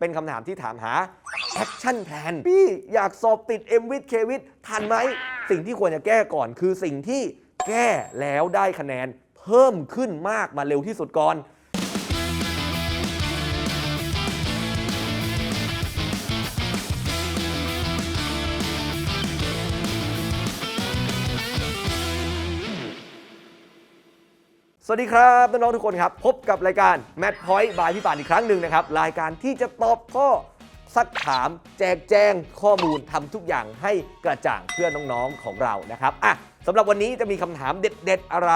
เป็นคำถามที่ถามหาแอคชั่นแพลนพี่อยากสอบติด m w i t k w i t ทันไหม สิ่งที่ควรจะแก้ก่อนคือสิ่งที่แก้แล้วได้คะแนนเพิ่มขึ้นมากมาเร็วที่สุดก่อน สวัสดีครับน้องๆทุกคนครับ พบกับรายการ m a t Point บายพี่ป่านอีกครั้งหนึ่งนะครับ รายการที่จะตอบข้อสักถามแจกแจงข้อมูลทำทุกอย่างให้กระจ่างเพื่อน้องๆของเรานะครับอะสำหรับวันนี้จะมีคำถามเด็ด ๆ อะไร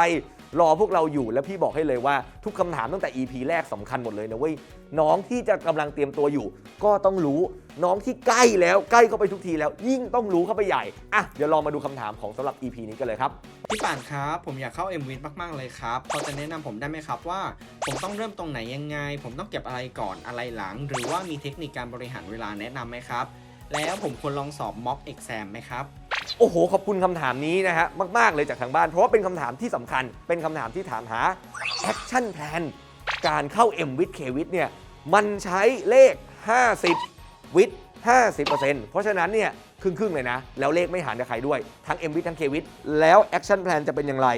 รอพวกเราอยู่และพี่บอกให้เลยว่าทุกคำถามตั้งแต่ EP แรกสำคัญหมดเลยนะเว้ยน้องที่จะกำลังเตรียมตัวอยู่ ก็ต้องรู้น้องที่ใกล้แล้วใกล้เข้าไปทุกทีแล้ว ยิ่งต้องรู้เข้าไปใหญ่อะเดี๋ยวลองมาดูคำถามของสำหรับ EP นี้กันเลยครับพี่ป่านครับผมอยากเข้า m v มาก ๆ เลยครับพอจะแนะนำผมได้ไหมครับว่า ผมต้องเริ่มตรงไหนยังไง ผมต้องเก็บอะไรก่อนอะไรหลัง หรือว่ามีเทคนิคการบริหารเวลาแนะนำไหมครับ แล้วผมควรลองสอบ mock exam ไหมครับ โอ้โห ขอบคุณคำถามนี้นะฮะมากๆเลยจากทางบ้าน เพราะว่าเป็นคำถามที่สำคัญ เป็นคำถามที่ถามหา Action Plan การเข้า M with K w i t เนี่ยมันใช้เลข 50 with 50%เพราะฉะนั้นเนี่ยครึ่งๆเลยนะ แล้วเลขไม่หารกับใครด้วย ทั้ง M with ทั้ง K with แล้ว Action Plan จะเป็นอย่างไร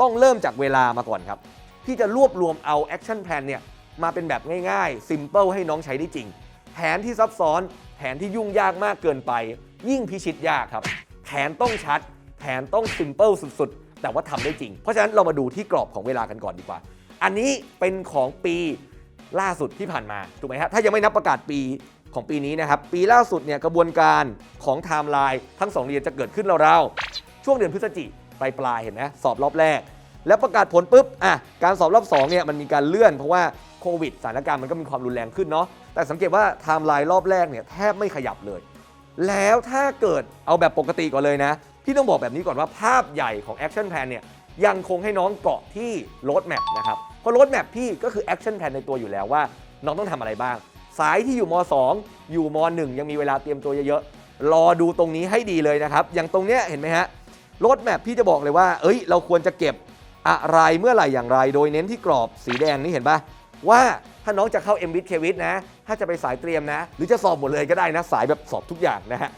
ต้องเริ่มจากเวลามาก่อนครับ ที่จะรวบรวมเอา Action Plan เนี่ยมาเป็นแบบง่ายๆ Simple ให้น้องใช้ได้จริง แผนที่ซับซ้อน แผนที่ยุ่งยากมากเกินไป ยิ่งพิชิตยากครับ นต้องชัด แผนต้อง Simple สุดๆ แต่ว่าทำได้จริง เพราะฉะนั้นเรามาดูที่กรอบของเวลากันก่อนดีกว่า อันนี้เป็นของปีล่าสุดที่ผ่านมาถูกไหมครับถ้ายังไม่นับประกาศปีของปีนี้นะครับ ปีล่าสุดเนี่ยกระบวนการของไทม์ไลน์ทั้งสองเรียนจะเกิดขึ้นราวๆช่วงเดือนพฤศจิปลายปลายเห็นไหมสอบรอบแรก แล้วประกาศผลปุ๊บอะการสอบรอบ2เนี่ยมันมีการเลื่อนเพราะว่าโควิดสถานการณ์มันก็มีความรุนแรงขึ้นเนาะแต่สังเกตว่าไทม์ไลน์รอบแรกเนี่ยแทบไม่ขยับเลย แล้วถ้าเกิดเอาแบบปกติก่อนเลยนะ พี่ต้องบอกแบบนี้ก่อนว่าภาพใหญ่ของ Action Plan เนี่ยยังคงให้น้องเกาะที่ Road Map นะครับ เพราะ Road Map พี่ก็คือ Action Plan ในตัวอยู่แล้วว่า น้องต้องทำอะไรบ้าง สายที่อยู่ม 2 อยู่ม 1 ยังมีเวลาเตรียมตัวเยอะๆ รอดูตรงนี้ให้ดีเลยนะครับ อย่างตรงเนี้ยเห็นไหมฮะ Road Map พี่จะบอกเลยว่า เอ้ย เราควรจะเก็บอะไรเมื่อไหร่อย่างไร โดยเน้นที่กรอบสีแดงนี่เห็นปะว่า ถ้าน้องจะเข้า m b i t k w i t นะ ถ้าจะไปสายเตรียมนะ หรือจะสอบหมดเลยก็ได้นะ สายแบบสอบทุกอย่างนะฮะ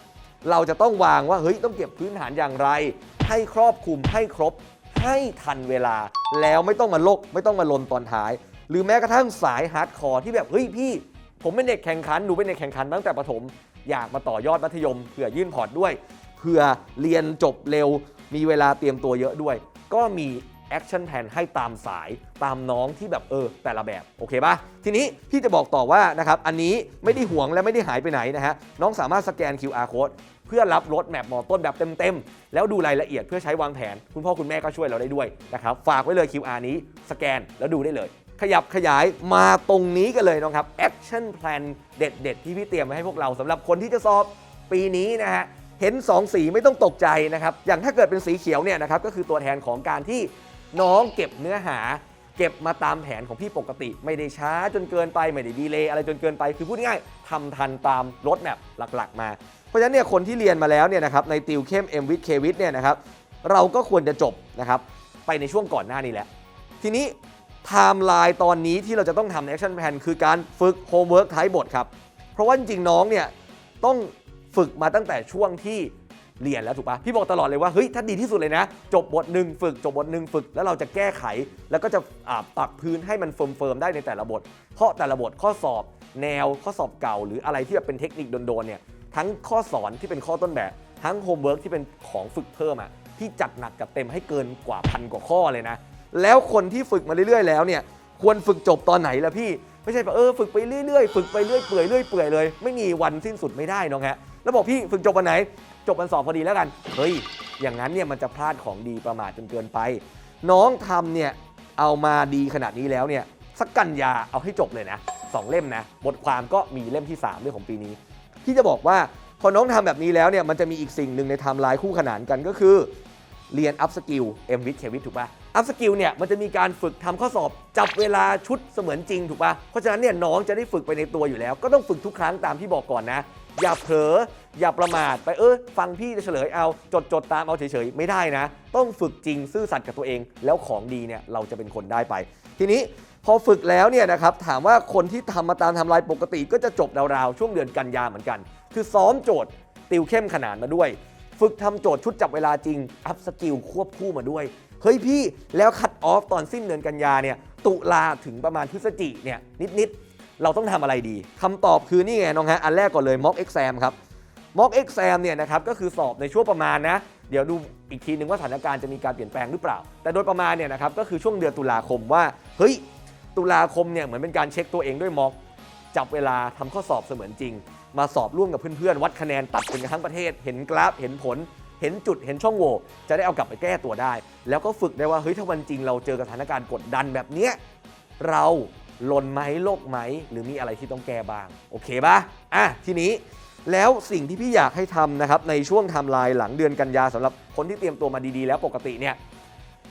เราจะต้องวางว่า เฮ้ย ต้องเก็บพื้นฐานอย่างไร ให้ครอบคลุมให้ครบ ให้ทันเวลา แล้วไม่ต้องมาลก ไม่ต้องมาลนตอนท้าย หรือแม้กระทั่งสายฮาร์ดคอร์ที่แบบ เฮ้ยพี่ ผมเป็นเด็กแข่งขัน หนูเป็นเด็กแข่งขันตั้งแต่ประถม อยากมาต่อยอดมัธยม เผื่อยื่นพอร์ตด้วย เผื่อเรียนจบเร็ว มีเวลาเตรียมตัวเยอะด้วย ก็มี แอคชั่นแ n นให้ตามสายตามน้องที่แบบเออแต่ละแบบโอเคปะทีนี้พี่จะบอกต่อว่านะครับอันนี้ไม่ได้ห่วงและไม่ได้หายไปไหนนะฮะน้องสามารถสแกน QR code เพื่อรับรถแมพมอต้นแบบเต็มๆ แล้วดูรายละเอียดเพื่อใช้วางแผน คุณพ่อคุณแม่ก็ช่วยเราได้ด้วยนะครับ ฝากไว้เลย QR นี้สแกนแล้วดูได้เลย ขยับขยายมาตรงนี้กันเลยน้องครับ Action Plan เด็ด ๆ ที่พี่เตรียมไว้ให้พวกเราสำหรับคนที่จะสอบปีนี้นะฮะเห็น 2 สีไม่ต้องตกใจนะครับ อย่างถ้าเกิดเป็นสีเขียวเนี่ยนะครับก็คือตัวแทนของการที่ น้องเก็บเนื้อหา เก็บมาตามแผนของพี่ปกติ ไม่ได้ช้าจนเกินไปไม่ได้ดีเลย์อะไรจนเกินไปคือพูดง่ายๆทำทันตามรถแมพหลักๆ มา เพราะฉะนั้นเนี่ยคนที่เรียนมาแล้วเนี่ยนะครับในติวเข้ม M w i t K w i t เนี่ยนะครับเราก็ควรจะจบนะครับไปในช่วงก่อนหน้านี้แหละ ทีนี้ไทม์ไลน์ตอนนี้ที่เราจะต้องทำใน Action Plan คือการฝึกโฮมเวิร์กท้ายบทครับ เพราะว่าจริงๆน้องเนี่ยต้องฝึกมาตั้งแต่ช่วงที่ เรียนแล้วถูกปะพี่บอกตลอดเลยว่าเฮ้ยถ้าดีที่สุดเลยนะ จบบทหนึ่งฝึก จบบทหนึ่งฝึก แล้วเราจะแก้ไข แล้วก็จะปรับพื้นให้มันเฟิร์มๆได้ในแต่ละบท เพราะแต่ละบทข้อสอบ แนวข้อสอบเก่า หรืออะไรที่แบบเป็นเทคนิคโดนๆเนี่ยทั้งข้อสอนที่เป็นข้อต้นแบบ ทั้งโฮมเวิร์กที่เป็นของฝึกเพิ่มอะพี่จัดหนักจัดเต็มให้เกินกว่าพันกว่าข้อเลยนะ แล้วคนที่ฝึกมาเรื่อยๆแล้วเนี่ยควรฝึกจบตอนไหนล่ะพี่ไม่ใช่แบบเออฝึกไปเรื่อยๆ ฝึกไปเรื่อยเปื่อยเรื่อยเปื่อยเลย ไม่มีวันสิ้นสุดไม่ได้น้องฮะแล้วบอกพี่ฝึกจบวันไหน จบวันสอบพอดีแล้วกัน เฮ้ย อย่างนั้นเนี่ยมันจะพลาดของดีประมาทจนเกินไป น้องทำเนี่ยเอามาดีขนาดนี้แล้วเนี่ยสักกันยาเอาให้จบเลยนะสองเล่มนะบทความก็มีเล่มที่3ด้วยของปีนี้พี่จะบอกว่าพอน้องทำแบบนี้แล้วเนี่ยมันจะมีอีกสิ่งหนึ่งในไทม์ไลน์คู่ขนานกันก็คือ เรียนอัพสกิลเอ็มวิทเควิทถูกป่ะ อัพสกิลเนี่ยมันจะมีการฝึกทำข้อสอบจับเวลาชุดเสมือนจริงถูกป่ะ เพราะฉะนั้นเนี่ยน้องจะได้ฝึกไปในตัวอยู่แล้ว ก็ต้องฝึกทุกครั้งตามที่บอกก่อนนะ อย่าเผลออย่าประมาทไปเออฟังพี่จะเฉลยเอาจดจดตามเอาเฉยๆ ไม่ได้นะ ต้องฝึกจริงซื่อสัตย์กับตัวเอง แล้วของดีเนี่ยเราจะเป็นคนได้ไป ทีนี้พอฝึกแล้วเนี่ยนะครับถามว่าคนที่ทำมาตามทำลายปกติ ก็จะจบราวๆช่วงเดือนกันยาเหมือนกัน คือซ้อมโจทย์ติวเข้มขนาดมาด้วย ฝึกทำโจทย์ชุดจับเวลาจริงอัพสกิลควบคู่มาด้วย เฮ้ยพี่แล้วคัดออฟตอนสิ้นเดือนกันยาเนี่ยตุลาถึงประมาณพฤศจิเนี่ยนิดๆเราต้องทำอะไรดีคำตอบคือนี่ไงน้องฮะอันแรกก่อนเลย mock exam ครับ mock exam เนี่ยนะครับก็คือสอบในช่วงประมาณนะ เดี๋ยวดูอีกทีนึงว่าสถานการณ์จะมีการเปลี่ยนแปลงหรือเปล่า แต่โดยประมาณเนี่ยนะครับก็คือช่วงเดือนตุลาคมว่าเฮ้ยตุลาคมเนี่ยเหมือนเป็นการเช็คตัวเองด้วย mock จับเวลาทำข้อสอบเสมือนจริง มาสอบร่วมกับเพื่อนๆวัดคะแนนตัดกันทั้งประเทศ เห็นกราฟเห็นผล เห็นจุดเห็นช่องโหว่จะได้เอากลับไปแก้ตัวได้ แล้วก็ฝึกได้ว่าเฮ้ยถ้าวันจริงเราเจอกับสถานการณ์กดดันแบบเนี้ยเราลนไหมโลกไหม หรือมีอะไรที่ต้องแก้บ้าง โอเคปะอะทีนี้แล้วสิ่งที่พี่อยากให้ทำนะครับ ในช่วงไทม์ไลน์หลังเดือนกันยาสำหรับคนที่เตรียมตัวมาดีๆ แล้วปกติเนี่ย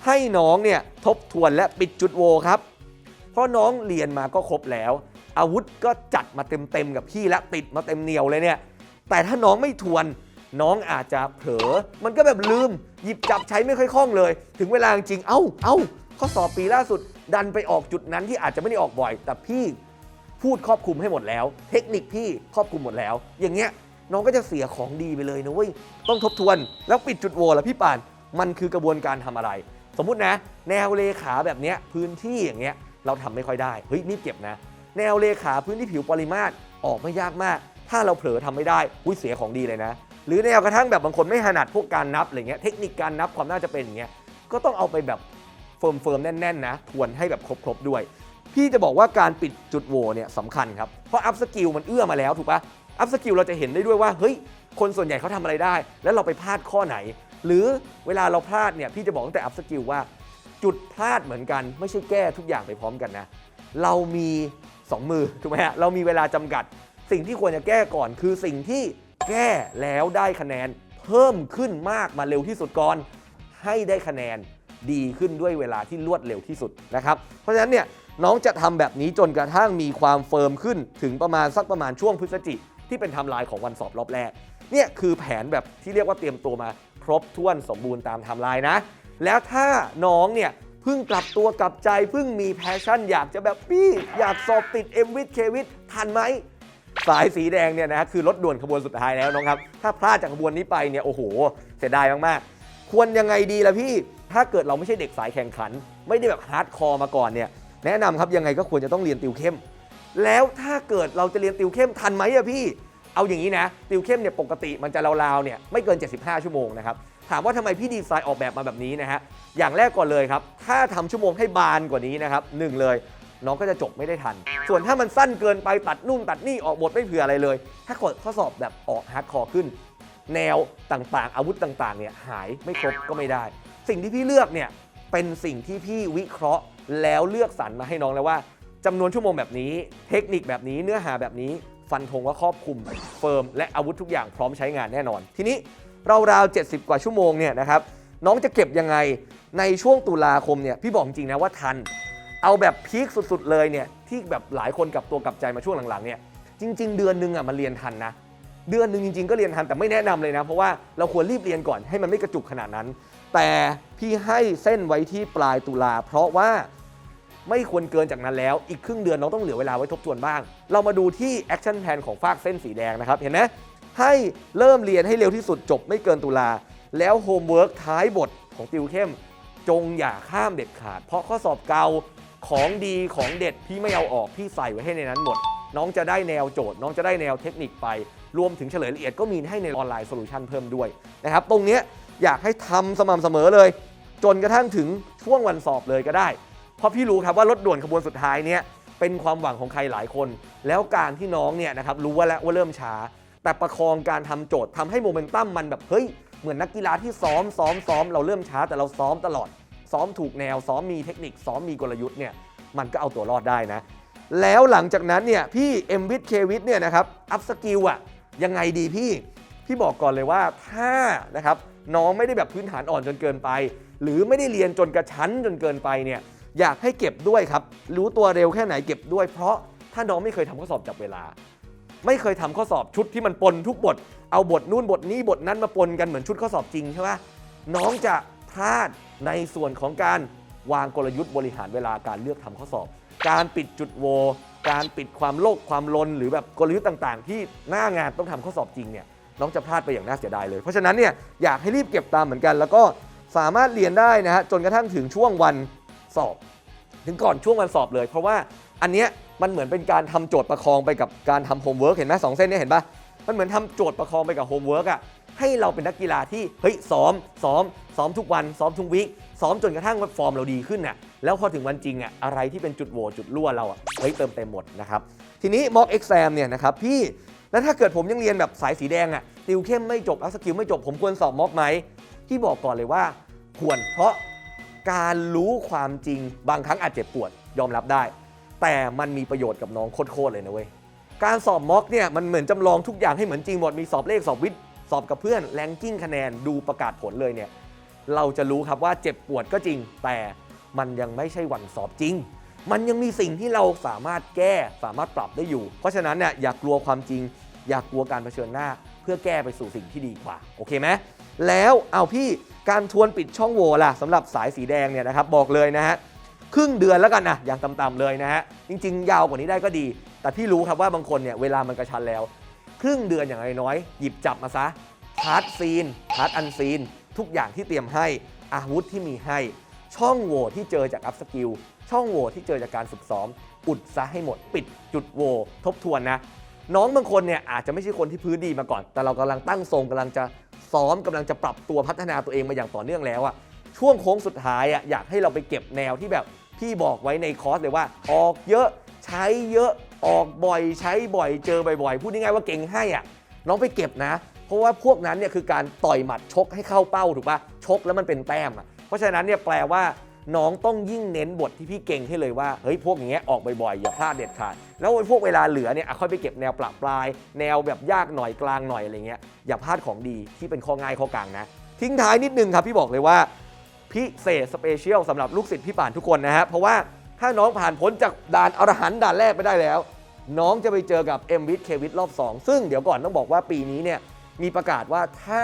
ให้น้องเนี่ยทบทวนและปิดจุดโวครับ เพราะน้องเรียนมาก็ครบแล้ว อาวุธก็จัดมาเต็มๆกับพี่และติดมาเต็มเหนียวเลยเนี่ยแต่ถ้าน้องไม่ทวน น้องอาจจะเผลอ มันก็แบบลืม หยิบจับใช้ไม่ค่อยคล่องเลย ถึงเวลาจริง เอ้า เอ้า ข้อสอบปีล่าสุด ดันไปออกจุดนั้นที่อาจจะไม่ได้ออกบ่อย แต่พี่พูดครอบคลุมให้หมดแล้ว เทคนิคพี่ครอบคลุมหมดแล้ว อย่างเงี้ยน้องก็จะเสียของดีไปเลยนะเว้ย ต้องทบทวน แล้วปิดจุดโหว่ล่ะพี่ป่าน มันคือกระบวนการทำอะไร สมมุตินะ แนวเลขาแบบเนี้ยพื้นที่อย่างเงี้ยเราทำไม่ค่อยได้ เฮ้ยนี่เก็บนะ แนวเลขาพื้นที่ผิวปริมาตรออกไม่ยากมาก ถ้าเราเผลอทำไม่ได้อุ้ยเสียของดีเลยนะ หรือแนวกระทั่งแบบบางคนไม่ถนัดพวกการนับอะไรเงี้ยเทคนิคการนับความน่าจะเป็นอย่างเงี้ยก็ต้องเอาไปแบบเฟิร์มเฟิร์มๆแน่นๆนะทวนให้แบบครบๆด้วย พี่จะบอกว่าการปิดจุดโหว่เนี่ยสำคัญครับ เพราะอัพสกิลมันเอื้อมาแล้วถูกปะอัพสกิลเราจะเห็นได้ด้วยว่าเฮ้ยคนส่วนใหญ่เขาทำอะไรได้ แล้วเราไปพลาดข้อไหน หรือเวลาเราพลาดเนี่ยพี่จะบอกตั้งแต่อัพสกิลว่า จุดพลาดเหมือนกัน ไม่ใช่แก้ทุกอย่างไปพร้อมกันนะ เรามี 2 มือถูกไหมฮะเรามีเวลาจำกัด สิ่งที่ควรจะแก้ก่อนคือสิ่งที่ แก้แล้วได้คะแนนเพิ่มขึ้นมากมาเร็วที่สุดก่อน ให้ได้คะแนนดีขึ้นด้วยเวลาที่รวดเร็วที่สุดนะครับ เพราะฉะนั้นเนี่ยน้องจะทำแบบนี้จนกระทั่งมีความเฟิร์มขึ้นถึงประมาณสักประมาณช่วงพฤศจิที่เป็นทม์ไลน์ของวันสอบรอบแรก เนี่ยคือแผนแบบที่เรียกว่าเตรียมตัวมาครบถ้วนสมบูรณ์ตามทม์ไลน์นะ แล้วถ้าน้องเนี่ยเพิ่งกลับตัวกลับใจเพิ่งมีแพชชั่น อยากจะแบบพี่อยากสอบติดเอ็มวิทเควิททันไหม สายสีแดงเนี่ยนะคือรถด่วนขบวนสุดท้ายแล้วน้องครับ ถ้าพลาดจากขบวนนี้ไปเนี่ยโอ้โห เสียดายมากๆ ควรยังไงดีล่ะพี่ ถ้าเกิดเราไม่ใช่เด็กสายแข่งขัน ไม่ได้แบบฮาร์ดคอร์มาก่อนเนี่ยแนะนำครับยังไงก็ควรจะต้องเรียนติวเข้ม แล้วถ้าเกิดเราจะเรียนติวเข้มทันไหมอะพี่ เอาอย่างนี้นะ ติวเข้มเนี่ยปกติมันจะราวๆเนี่ยไม่เกิน 75 ชั่วโมงนะครับถามว่าทำไมพี่ดีไซน์ออกแบบมาแบบนี้นะฮะอย่างแรกก่อนเลยครับถ้าทำชั่วโมงให้บานกว่านี้นะครับหนึ่งเลย น้องก็จะจบไม่ได้ทัน ส่วนถ้ามันสั้นเกินไปตัดนู่นตัดนี่ออกบทไม่เผื่ออะไรเลย ถ้ากดข้อสอบแบบออกฮาร์ดคอร์ขึ้น แนวต่างๆ อาวุธต่างๆเนี่ยหายไม่ครบก็ไม่ได้ สิ่งที่พี่เลือกเนี่ยเป็นสิ่งที่พี่วิเคราะห์แล้วเลือกสรรมาให้น้องแล้วว่าจำนวนชั่วโมงแบบนี้ เทคนิคแบบนี้เนื้อหาแบบนี้ฟันธงว่าครอบคลุมเฟิร์ม และอาวุธทุกอย่างพร้อมใช้งานแน่นอน ทีนี้ราวๆ70 กว่าชั่วโมงเนี่ยนะครับน้องจะเก็บยังไงในช่วงตุลาคมเนี่ยพี่บอกจริงนะว่าทัน เอาแบบพีคสุดๆเลยเนี่ยที่แบบหลายคนกลับตัวกลับใจมาช่วงหลังๆเนี่ยจริง ๆ เดือนหนึงอะมันเรียนทันนะเดือนหนึ่งจริงๆ ก็เรียนทันแต่ไม่แนะนำเลยนะ เพราะว่าเราควรรีบเรียนก่อนให้มันไม่กระจุกขนาดนั้น แต่พี่ให้เส้นไว้ที่ปลายตุลาเพราะว่าไม่ควรเกินจากนั้นแล้ว อีกครึ่งเดือนน้องต้องเหลือเวลาไว้ทบทวนบ้าง เรามาดูที่แอคชั่นแพลนของฝากเส้นสีแดงนะครับ เห็นไหมให้เริ่มเรียนให้เร็วที่สุดจบไม่เกินตุลา แล้วโฮมเวิร์กท้ายบทของติวเข้ม จงอย่าข้ามเด็ดขาด เพราะข้อสอบเก่า ของดีของเด็ดพี่ไม่เอาออกพี่ใส่ไว้ให้ในนั้นหมด น้องจะได้แนวโจทย์ น้องจะได้แนวเทคนิคไป รวมถึงเฉลยละเอียดก็มีให้ในออนไลน์โซลูชันเพิ่มด้วยนะครับตรงนี้อยากให้ทำสม่ำเสมอเลย จนกระทั่งถึงช่วงวันสอบเลยก็ได้ เพราะพี่รู้ครับว่ารถด่วนขบวนสุดท้ายเนี่ยเป็นความหวังของใครหลายคน แล้วการที่น้องเนี่ยนะครับรู้ว่าแล้วว่าเริ่มช้า แต่ประคองการทำโจทย์ทำให้โมเมนตัมมันแบบเฮ้ยเหมือนนักกีฬาที่ซ้อมซ้อมซ้อมเราเริ่มช้าแต่เราซ้อมตลอด ซ้อมถูกแนว ซ้อมมีเทคนิค ซ้อมมีกลยุทธ์เนี่ย มันก็เอาตัวรอดได้นะ แล้วหลังจากนั้นเนี่ย พี่เอ็มวิทเควิทเนี่ยนะครับอัพสกิลอะยังไงดีพี่ พี่บอกก่อนเลยว่าถ้านะครับน้องไม่ได้แบบพื้นฐานอ่อนจนเกินไป หรือไม่ได้เรียนจนกระชั้นจนเกินไปเนี่ยอยากให้เก็บด้วยครับ รู้ตัวเร็วแค่ไหนเก็บด้วย เพราะถ้าน้องไม่เคยทำข้อสอบจับเวลา ไม่เคยทำข้อสอบชุดที่มันปนทุกบท เอาบทนู่นบทนี้บทนั้นมาปนกันเหมือนชุดข้อสอบจริงใช่ไหมน้องจะ พลาดในส่วนของการวางกลยุทธ์บริหารเวลาการเลือกทำข้อสอบ การปิดจุดโว การปิดความโลภความลน หรือแบบกลยุทธ์ต่างๆ ที่หน้างานต้องทำข้อสอบจริงเนี่ยน้องจะพลาดไปอย่างน่าเสียดายเลย เพราะฉะนั้นเนี่ยอยากให้รีบเก็บตามเหมือนกัน แล้วก็สามารถเรียนได้นะฮะจนกระทั่งถึงช่วงวันสอบ ถึงก่อนช่วงวันสอบเลย เพราะว่าอันเนี้ยมันเหมือนเป็นการทำโจทย์ประคองไปกับการทำโฮมเวิร์กเห็นไหมสองเส้นเนี้เห็นปะมันเหมือนทำโจทย์ประคองไปกับโฮมเวิร์กอะให้เราเป็นนักกีฬาที่เฮ้ยซ้อมซ้อม ซ้อมทุกวันซ้อมทุกวีคซ้อมจนกระทั่งฟอร์มเราดีขึ้นน่ะแล้วพอถึงวันจริงอะอะไรที่เป็นจุดโหวจุดรั่วเราอะเฮ้ยเติมเต็มหมดนะครับทีนี้ม็อกเอ็กซมเนี่ยนะครับพี่แล้วถ้าเกิดผมยังเรียนแบบสายสีแดงอะติวเข้มไม่จบอัพสกิลไม่จบผมควรสอบม็อกไหมที่บอกก่อนเลยว่าควรเพราะการรู้ความจริงบางครั้งอาจเจ็บปวดยอมรับได้ แต่มันมีประโยชน์กับน้องโคตรเลยนะเว้ยการสอบม็อกเนี่ยมันเหมือนจำลองทุกอย่างให้เหมือนจริงหมดมีสอบเลขสอบวิทย์สอบกับเพื่อนแรงกิ้งคะแนนดูประกาศผลเลยเนี่ย เราจะรู้ครับว่าเจ็บปวดก็จริง แต่มันยังไม่ใช่วันสอบจริง มันยังมีสิ่งที่เราสามารถแก้สามารถปรับได้อยู่ เพราะฉะนั้นเนี่ยอย่ากลัวความจริง อย่ากลัวการเผชิญหน้า เพื่อแก้ไปสู่สิ่งที่ดีกว่าโอเคไหมแล้วเอาพี่การทวนปิดช่องโหว่ล่ะสำหรับสายสีแดงเนี่ยนะครับบอกเลยนะฮะครึ่งเดือนแล้วกันนะอย่างต่ำๆเลยนะฮะจริง ๆ ยาวกว่านี้ได้ก็ดี แต่พี่รู้ครับว่าบางคนเนี่ยเวลามันกระชันแล้ว ครึ่งเดือนอย่างน้อยๆหยิบจับมาซะชาร์จซีนชาร์จอันซีน ทุกอย่างที่เตรียมให้อาวุธที่มีให้ ช่องโหว่ที่เจอจากอัพสกิลช่องโหว่ที่เจอจากการฝึกซ้อม อุดซะให้หมดปิดจุดโหว่ทบทวนนะ น้องบางคนเนี่ยอาจจะไม่ใช่คนที่พื้นดีมาก่อน แต่เรากำลังตั้งทรงกำลังจะซ้อมกำลังจะปรับตัวพัฒนาตัวเองมาอย่างต่อเนื่องแล้วอะช่วงโค้งสุดท้ายอะอยากให้เราไปเก็บแนวที่แบบพี่บอกไว้ในคอร์สเลยว่า ออกเยอะใช้เยอะออกบ่อย ใช้บ่อยเจอบ่อยๆ พูดง่ายๆว่าเก่งให้อะน้องไปเก็บนะ เพราะว่าพวกนั้นเนี่ยคือการต่อยหมัดชกให้เข้าเป้าถูกปะชกแล้วมันเป็นแต้มอะเพราะฉะนั้นเนี่ยแปลว่าน้องต้องยิ่งเน้นบทที่พี่เก่งให้เลยว่าเฮ้ยพวกอย่างเงี้ยออกบ่อยๆอย่าพลาดเด็ดขาดแล้วไอ้พวกเวลาเหลือเนี่ยค่อยไปเก็บแนวปรับปลาย แนวแบบยากหน่อยกลางหน่อยอะไรเงี้ยอย่าพลาดของดีที่เป็นข้อง่ายข้อกลางนะ ทิ้งท้ายนิดนึงครับพี่บอกเลยว่าพิเศษสเปเชียลสำหรับลูกศิษย์พี่ป่านทุกคนนะฮะเพราะว่าถ้าน้องผ่านพ้นจากด่านอรหันต์ด่านแรกไปได้แล้ว น้องจะไปเจอกับ m w i t k w i t รอบ 2 ซึ่งเดี๋ยวก่อนต้องบอกว่าปีนี้เนี่ย มีประกาศว่าถ้า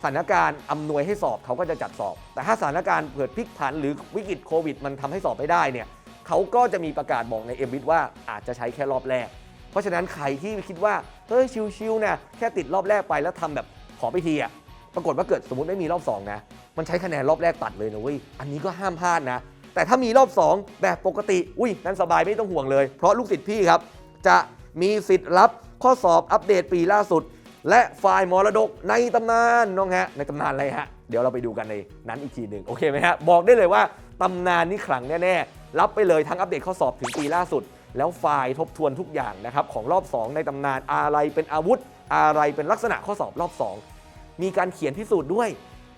สถานการณ์อำนวยให้สอบเขาก็จะจัดสอบ แต่ถ้าสถานการณ์เกิดพลิกผันหรือวิกฤตโควิด มันทำให้สอบไม่ได้เนี่ยเขาก็จะมีประกาศบอกใน m w i t ว่าอาจจะใช้แค่รอบแรก เพราะฉะนั้นใครที่คิดว่าเฮ้ยชิวๆนะแค่ติดรอบแรกไปแล้วทำแบบขอไปทีอะปรากฏว่าเกิดสมมติไม่มีรอบสองนะมันใช้คะแนนรอบแรกตัดเลยนะเว้ยอันนี้ก็ห้ามพลาดนะ แต่ถ้ามีรอบ 2 แบบปกติ อุ้ยนั่นสบายไม่ต้องห่วงเลย เพราะลูกศิษย์พี่ครับ จะมีสิทธิ์รับข้อสอบอัปเดตปีล่าสุด และไฟล์มรดกในตำนานน้องฮะในตำนานอะไรฮะ เดี๋ยวเราไปดูกันในนั้นอีกทีหนึ่งโอเคไหมฮะ บอกได้เลยว่าตำนานนี่ขลังแน่ๆ รับไปเลยทั้งอัปเดตข้อสอบถึงปีล่าสุด แล้วไฟล์ทบทวนทุกอย่างนะครับของรอบ 2 ในตำนานอะไรเป็นอาวุธ อะไรเป็นลักษณะข้อสอบรอบ 2 มีการเขียนพิสูจน์ด้วย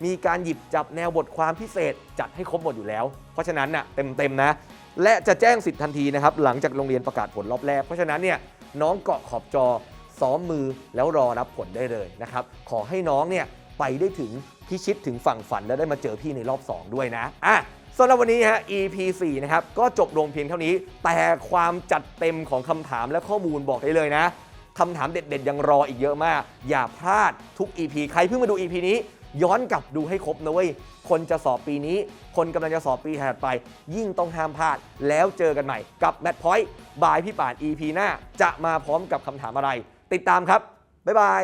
มีการหยิบจับแนวบทความพิเศษจัดให้ครบหมดอยู่แล้ว เพราะฉะนั้นน่ะเต็มๆนะและจะแจ้งสิทธิ์ทันทีนะครับหลังจากโรงเรียนประกาศผลรอบแรกเพราะฉะนั้นเนี่ยน้องเกาะขอบจอ ซ้อมมือแล้วรอรับผลได้เลยนะครับ ขอให้น้องเนี่ยไปได้ถึงพิชิตถึงฝั่งฝันแล้วได้มาเจอพี่ในรอบ 2 ด้วยนะอะสำหรับวันนี้ฮะ EP 4นะครับ ก็จบลงเพียงเท่านี้ แต่ความจัดเต็มของคำถามและข้อมูลบอกได้เลยนะคำถามเด็ดๆ ยังรออีกเยอะมาก อย่าพลาดทุก EP ใครเพิ่งมาดู EP นี้ ย้อนกลับดูให้ครบนะเว้ย คนจะสอบปีนี้ คนกำลังจะสอบปีถัดไป ยิ่งต้องห้ามพลาด แล้วเจอกันใหม่กับ m a t Point บายพี่ป่าน EP หน้า จะมาพร้อมกับคำถามอะไร ติดตามครับ บ๊ายบาย